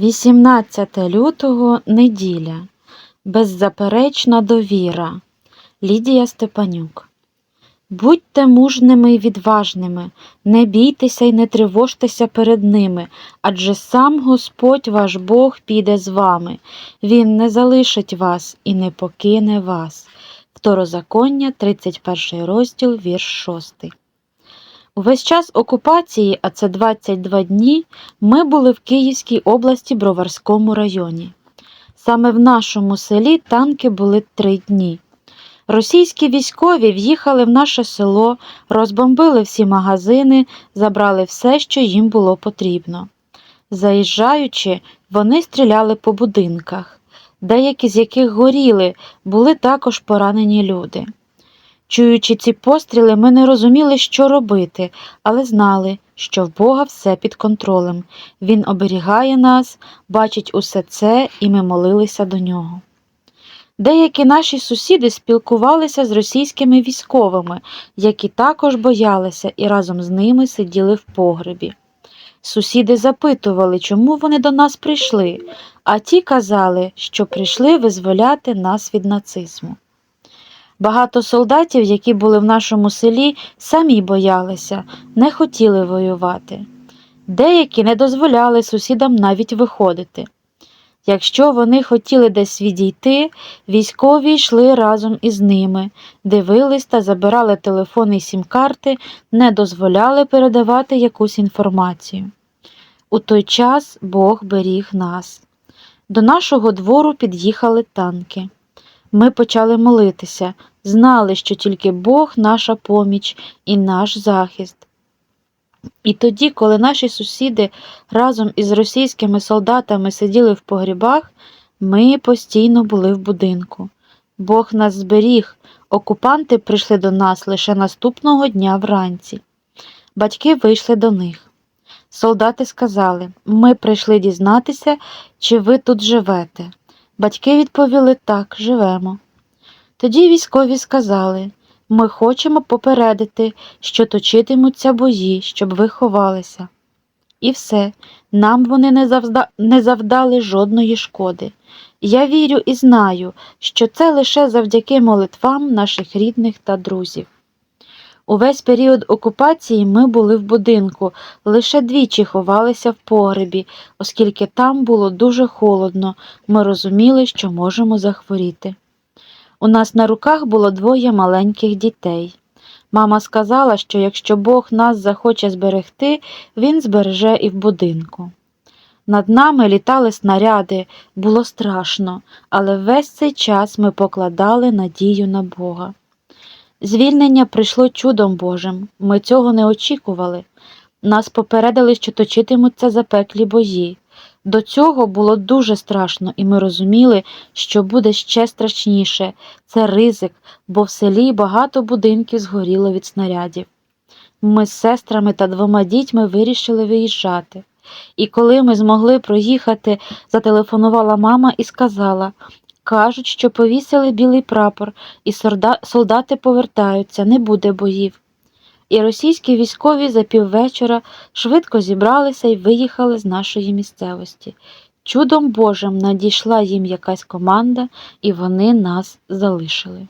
18 лютого неділя. Беззаперечна довіра. Лідія Степанюк. Будьте мужними й відважними, не бійтеся й не тривожтеся перед ними, адже сам Господь ваш Бог піде з вами, Він не залишить вас і не покине вас. Второзаконня, 31 розділ, вірш 6. Увесь час окупації, а це 22 дні, ми були в Київській області Броварському районі. Саме в нашому селі танки були три дні. Російські військові в'їхали в наше село, розбомбили всі магазини, забрали все, що їм було потрібно. Заїжджаючи, вони стріляли по будинках, деякі з яких горіли, були також поранені люди. Чуючи ці постріли, ми не розуміли, що робити, але знали, що в Бога все під контролем. Він оберігає нас, бачить усе це, і ми молилися до нього. Деякі наші сусіди спілкувалися з російськими військовими, які також боялися і разом з ними сиділи в погребі. Сусіди запитували, чому вони до нас прийшли, а ті казали, що прийшли визволяти нас від нацизму. Багато солдатів, які були в нашому селі, самі боялися, не хотіли воювати. Деякі не дозволяли сусідам навіть виходити. Якщо вони хотіли десь відійти, військові йшли разом із ними, дивились та забирали телефони й сім-карти, не дозволяли передавати якусь інформацію. У той час Бог беріг нас. До нашого двору під'їхали танки. Ми почали молитися, знали, що тільки Бог наша поміч і наш захист. І тоді, коли наші сусіди разом із російськими солдатами сиділи в погрібах, ми постійно були в будинку. Бог нас зберіг, окупанти прийшли до нас лише наступного дня вранці. Батьки вийшли до них. Солдати сказали: Ми прийшли дізнатися, чи ви тут живете. Батьки відповіли так, живемо. Тоді військові сказали ми хочемо попередити, що точитимуться бої, щоб ви ховалися. І все, нам вони не, завда... не завдали жодної шкоди. Я вірю і знаю, що це лише завдяки молитвам наших рідних та друзів. Увесь період окупації ми були в будинку, лише двічі ховалися в погребі, оскільки там було дуже холодно, ми розуміли, що можемо захворіти. У нас на руках було двоє маленьких дітей. Мама сказала, що якщо Бог нас захоче зберегти, Він збереже і в будинку. Над нами літали снаряди, було страшно, але весь цей час ми покладали надію на Бога. Звільнення прийшло чудом Божим, ми цього не очікували. Нас попередили, що точитимуться запеклі бої. До цього було дуже страшно, і ми розуміли, що буде ще страшніше це ризик, бо в селі багато будинків згоріло від снарядів. Ми з сестрами та двома дітьми вирішили виїжджати. І коли ми змогли проїхати, зателефонувала мама і сказала кажуть, що повісили білий прапор, і солдати повертаються, не буде боїв. І російські військові за піввечора швидко зібралися і виїхали з нашої місцевості. Чудом Божим надійшла їм якась команда, і вони нас залишили.